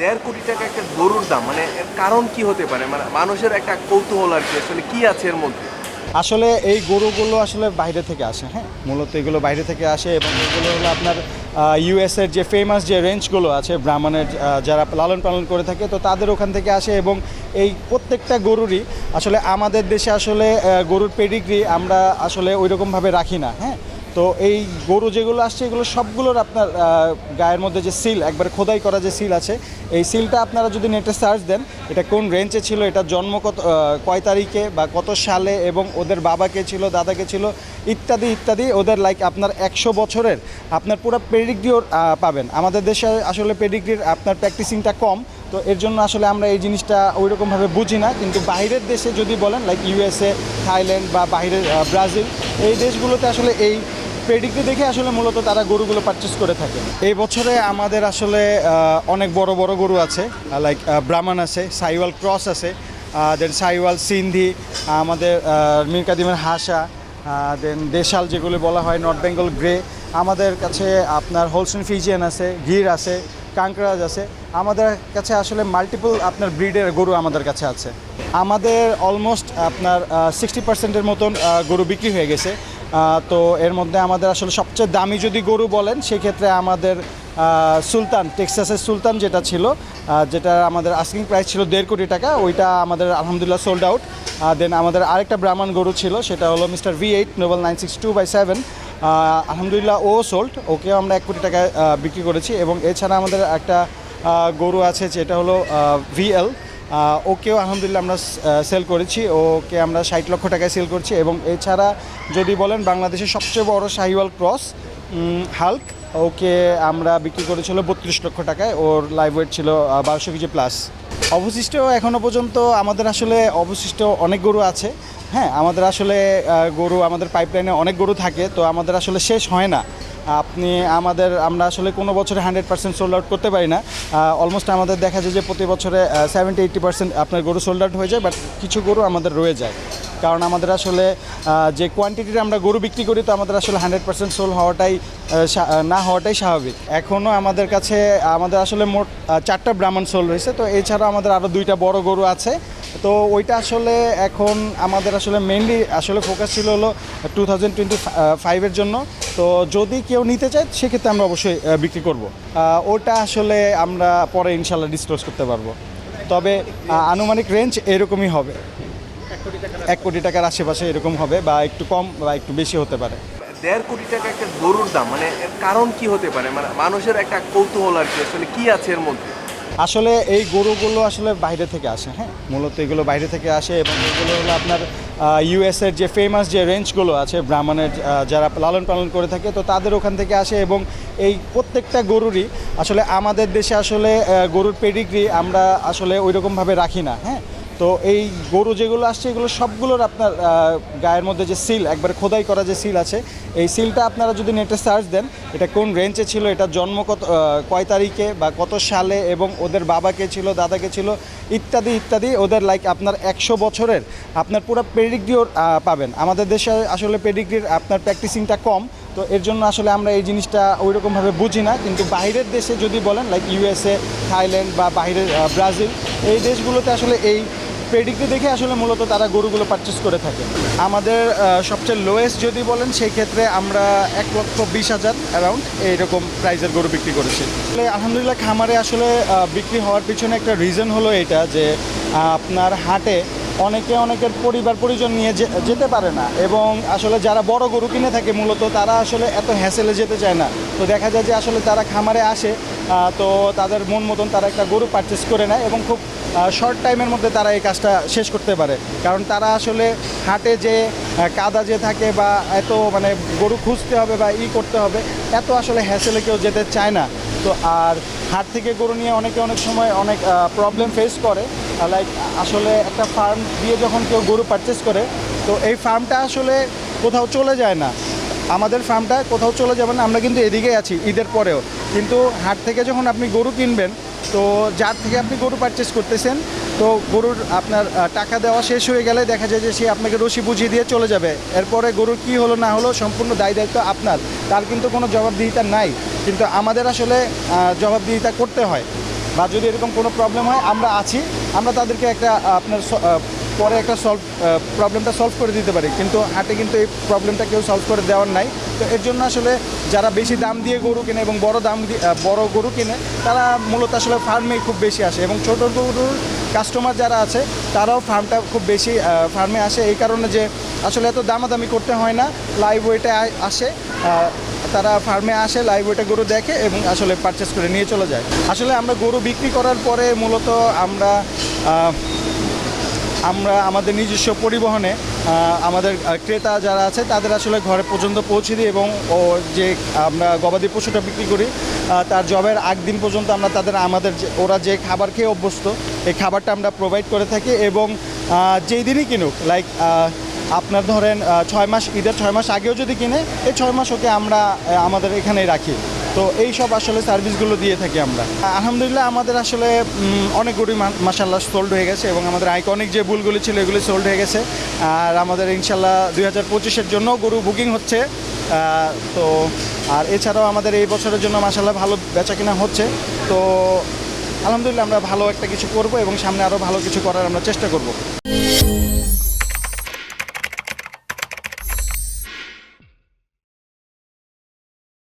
দেড় কোটি টাকা একটা গরুর দাম মানে এর কারণ কি হতে পারে? মানে মানুষের একটা কৌতূহল আর কি, আসলে কি আছে এর মধ্যে? আসলে এই গরুগুলো আসলে বাইরে থেকে আসে হ্যাঁ? মূলত এগুলো বাইরে থেকে আসে এবং এগুলো হলো আপনার ইউএসের যে ফেমাস যে রেঞ্জগুলো আছে, ব্রাহ্মণের যারা লালন পালন করে থাকে, তো তাদের ওখান থেকে আসে এবং এই প্রত্যেকটা গরুরই আসলে আমাদের দেশে আসলে গরুর পেডিগ্রি আমরা আসলে ওইরকমভাবে রাখি না হ্যাঁ? তো এই গরু যেগুলো আসছে, এগুলো সবগুলোর আপনার গায়ের মধ্যে যে সিল একবার খোদাই করা যে সিল আছে, এই সিলটা আপনারা যদি নেটে সার্চ দেন, এটা কোন রেঞ্জে ছিল এটা জন্ম কত কয় তারিখে বা কত সালে এবং ওদের বাবাকে ছিল দাদাকে ছিল, ইত্যাদি ইত্যাদি, ওদের লাইক আপনার একশো বছরের আপনার পুরো পেডিগ্রিও পাবেন। আমাদের দেশে আসলে পেডিগ্রির আপনার প্র্যাকটিসিংটা কম, তো এর জন্য আসলে আমরা এই জিনিসটা ওই রকমভাবে বুঝি না, কিন্তু বাইরের দেশে যদি বলেন লাইক ইউএসএ থাইল্যান্ড বা বাইরের ব্রাজিল এই দেশগুলোতে আসলে এই পেডিগ্রি দেখে আসলে মূলত তারা গরুগুলো পারচেস করে থাকে। এই বছরে আমাদের আসলে অনেক বড় বড় গরু আছে লাইক ব্রাহ্মণ আছে সাইওয়াল ক্রস আছে দেন সাইওয়াল সিন্ধি আমাদের আহ, মীর কাদিমের হাসা দেন দেশাল যেগুলো বলা হয় নর্থ বেঙ্গল গ্রে আমাদের কাছে আপনার হোলসন ফিজিয়ান আছে গির আছে কাঙ্করাজ আছে আমাদের কাছে আসলে মাল্টিপল আপনার ব্রিডের গরু আমাদের কাছে আছে। আমাদের অলমোস্ট আপনার সিক্সটি পার্সেন্টের মতন গরু বিক্রি হয়ে গেছে। তো এর মধ্যে আমাদের আসলে সবচেয়ে দামি যদি গরু বলেন, সেক্ষেত্রে আমাদের সুলতান, টেক্সাসের সুলতান যেটা ছিল যেটা আমাদের আস্কিং প্রাইস ছিল দেড় কোটি টাকা, ওইটা আমাদের আলহামদুলিল্লাহ সোল্ড আউট দেন আমাদের আরেকটা ব্রাহ্মণ গরু ছিল, সেটা হলো mister V eight Noble nine six two by seven আলহামদুলিল্লাহ ও সোল্ড ওকেও আমরা এক কোটি টাকায় বিক্রি করেছি এবং এছাড়া আমাদের একটা গরু আছে, যেটা হলো ভিএল ওকেও আলহামদুলিল্লাহ আমরা সেল করেছি। ওকে আমরা ষাট লক্ষ টাকায় সেল করছি এবং এছাড়া যদি বলেন বাংলাদেশের সবচেয়ে বড় শাহিওয়াল ক্রস হাল্ক, ওকে আমরা বিক্রি করেছিল বত্রিশ লক্ষ টাকায়। ওর লাইভ ওয়েট ছিল বারোশো কেজি প্লাস অবশিষ্ট এখনও পর্যন্ত আমাদের আসলে, অবশিষ্ট অনেক গরু আছে। হ্যাঁ আমাদের আসলে গরু, আমাদের পাইপলাইনে অনেক গরু থাকে, তো আমাদের আসলে শেষ হয় না। আপনি আমাদের, আমরা আসলে কোনো বছরে হান্ড্রেড পার্সেন্ট সোল্ড আউট করতে পারি না। অলমোস্ট আমাদের দেখা যায় যে প্রতি বছরে সেভেন্টি এইটি পার্সেন্ট আপনার গরু সোল্ড আউট হয়ে যায় বাট কিছু গরু আমাদের রয়ে যায়। কারণ আমাদের আসলে যে কোয়ান্টিটির আমরা গরু বিক্রি করি, তো আমাদের আসলে হান্ড্রেড পার্সেন্ট সোল হওয়াটাই না হওয়াটাই স্বাভাবিক। এখনও আমাদের কাছে, আমাদের আসলে মোট চারটা ব্রাহ্মণ সোল রয়েছে তো এছাড়া আমাদের আরও দুইটা বড় গরু আছে। তো ওইটা আসলে এখন আমাদের আসলে মেনলি আসলে ফোকাস ছিল হলো টু থাউজেন্ড টোয়েন্টি ফাইভের জন্য। তো যদি কেউ নিতে চায়, সেক্ষেত্রে আমরা অবশ্যই বিক্রি করব। ওটা আসলে আমরা পরে ইনশাল্লাহ ডিসক্লোজ করতে পারব। তবে আনুমানিক রেঞ্জ এরকমই হবে। এক কোটি টাকার আশেপাশে এরকম হবে বা একটু কম বা একটু বেশি হতে পারে। দেড় কোটি টাকা একটা গরুর দাম মানে এর কারণ কি হতে পারে? মানে মানুষের একটা কৌতূহল আর কি আসলে কি আছে এর মধ্যে? আসলে এই গরুগুলো আসলে বাইরে থেকে আসে হ্যাঁ? মূলত এগুলো বাইরে থেকে আসে এবং এগুলো হলো আপনার ইউএসের যে ফেমাস যে রেঞ্জগুলো আছে ব্রাহ্মণের যারা লালন পালন করে থাকে তো তাদের ওখান থেকে আসে এবং এই প্রত্যেকটা গরুরই আসলে আমাদের দেশে আসলে গরুর পেডিগ্রি আমরা আসলে ওই রকমভাবে রাখি না হ্যাঁ? তো এই গরু যেগুলো আসছে, এগুলো সবগুলোর আপনার গায়ের মধ্যে যে সিল একবার খোদাই করা যে সিল আছে, এই সিলটা আপনারা যদি নেটে সার্চ দেন, এটা কোন রেঞ্জে ছিল, এটা জন্ম কত কয় তারিখে বা কত সালে এবং ওদের বাবাকে ছিল দাদাকে ছিল, ইত্যাদি ইত্যাদি, ওদের লাইক আপনার একশো বছরের আপনার পুরো পেডিগ্রিও পাবেন। আমাদের দেশে আসলে পেডিগ্রির আপনার প্র্যাকটিসিংটা কম, তো এর জন্য আসলে আমরা এই জিনিসটা ওই রকমভাবে বুঝি না, কিন্তু বাইরের দেশে যদি বলেন লাইক ইউএসএ থাইল্যান্ড বা বাইরের ব্রাজিল এই দেশগুলোতে আসলে এই পেডিগ্রি দেখে আসলে মূলত তারা গরুগুলো পারচেস করে থাকে। আমাদের সবচেয়ে লোয়েস্ট যদি বলেন, সেই ক্ষেত্রে আমরা এক লক্ষ বিশ হাজার অ্যারাউন্ড এইরকম প্রাইজের গরু বিক্রি করেছি। আসলে আলহামদুলিল্লাহ খামারে আসলে বিক্রি হওয়ার পিছনে একটা রিজন হলো এটা যে আপনার হাটে অনেকে অনেকের পরিবার পরিজন নিয়ে যেতে পারে না এবং আসলে যারা বড় গরু কিনে থাকে, মূলত তারা আসলে এত হ্যাসেলে যেতে চায় না। তো দেখা যায় যে আসলে তারা খামারে আসে তো তাদের মন মতন তারা একটা গরু পারচেস করে নেয় এবং খুব শর্ট টাইমের মধ্যে তারা এই কাজটা শেষ করতে পারে। কারণ তারা আসলে হাটে যে কাদা যে থাকে বা এত মানে গরু খুঁজতে হবে বা ই করতে হবে, এত আসলে হ্যাসেলে কেউ যেতে চায় না। তো আর হাট থেকে গরু নিয়ে অনেকে অনেক সময় অনেক প্রবলেম ফেস করে। লাইক আসলে একটা ফার্ম দিয়ে যখন কেউ গরু পারচেস করে, তো এই ফার্মটা আসলে কোথাও চলে যায় না। আমাদের ফার্মটা কোথাও চলে যাবে না, আমরা কিন্তু এদিকেই আছি ঈদের পরেও। কিন্তু হাট থেকে যখন আপনি গরু কিনবেন তো যার থেকে আপনি গরু পারচেস করতেছেন, তো গরুর আপনার টাকা দেওয়া শেষ হয়ে গেলে দেখা যায় যে সে আপনাকে রশি বুঝিয়ে দিয়ে চলে যাবে। এরপরে গরুর কি হলো না হলো সম্পূর্ণ দায় দায়িত্ব আপনার। তার কিন্তু কোনো জবাবদিহিতা নাই। কিন্তু আমাদের আসলে জবাবদিহিতা করতে হয়। বা যদি এরকম কোনো প্রবলেম হয়, আমরা আছি। আমরা তাদেরকে একটা আপনার পরে একটা সলভ প্রবলেমটা সলভ করে দিতে পারি। কিন্তু হাটে কিন্তু এই প্রবলেমটা কেউ সলভ করে দেওয়ার নাই। তো এর জন্য আসলে যারা বেশি দাম দিয়ে গরু কিনে এবং বড় দাম দিয়ে বড় গরু কিনে, তারা মূলত আসলে ফার্মেই খুব বেশি আসে এবং ছোট গরুর কাস্টমার যারা আছে, তারাও ফার্মটা খুব বেশি ফার্মে আসে। এই কারণে যে আসলে এত দামাদামি করতে হয় না লাইভ ওয়েটে আসে তারা ফার্মে আসে লাইভ ওয়েটে গরু দেখে এবং আসলে পারচেস করে নিয়ে চলে যায়। আসলে আমরা গরু বিক্রি করার পরে মূলত আমরা আমরা আমাদের নিজস্ব পরিবহনে আমাদের ক্রেতা যারা আছে, তাদের আসলে ঘরে পর্যন্ত পৌঁছে দিই এবং ও যে আমরা গবাদি পশুটা বিক্রি করি তার জবের আগ দিন পর্যন্ত আমরা তাদের, আমাদের ওরা যে খাবার খেয়ে অভ্যস্ত, এই খাবারটা আমরা প্রোভাইড করে থাকি এবং যেই দিনই কিনুক লাইক আপনার ধরেন ছয় মাস, ঈদের ছয় মাস আগেও যদি কিনে, এই ছয় মাস ওকে আমরা আমাদের এখানেই রাখি। তো এই সব আসলে সার্ভিসগুলো দিয়ে থাকি আমরা। আলহামদুলিল্লাহ আমাদের আসলে অনেক গরু মাসাল্লাহ সোল্ড হয়ে গেছে এবং আমাদের আইকনিক যে বুলগুলি ছিল এগুলি সোল্ড হয়ে গেছে। আর আমাদের ইনশাল্লাহ দুই হাজার পঁচিশের জন্য গরু বুকিং হচ্ছে। তো, আর এছাড়াও আমাদের এই বছরের জন্য মাসাল্লাহ ভালো বেচা কিনা হচ্ছে। তো, আলহামদুলিল্লাহ আমরা ভালো একটা কিছু করব এবং সামনে আরও ভালো কিছু করার আমরা চেষ্টা করব।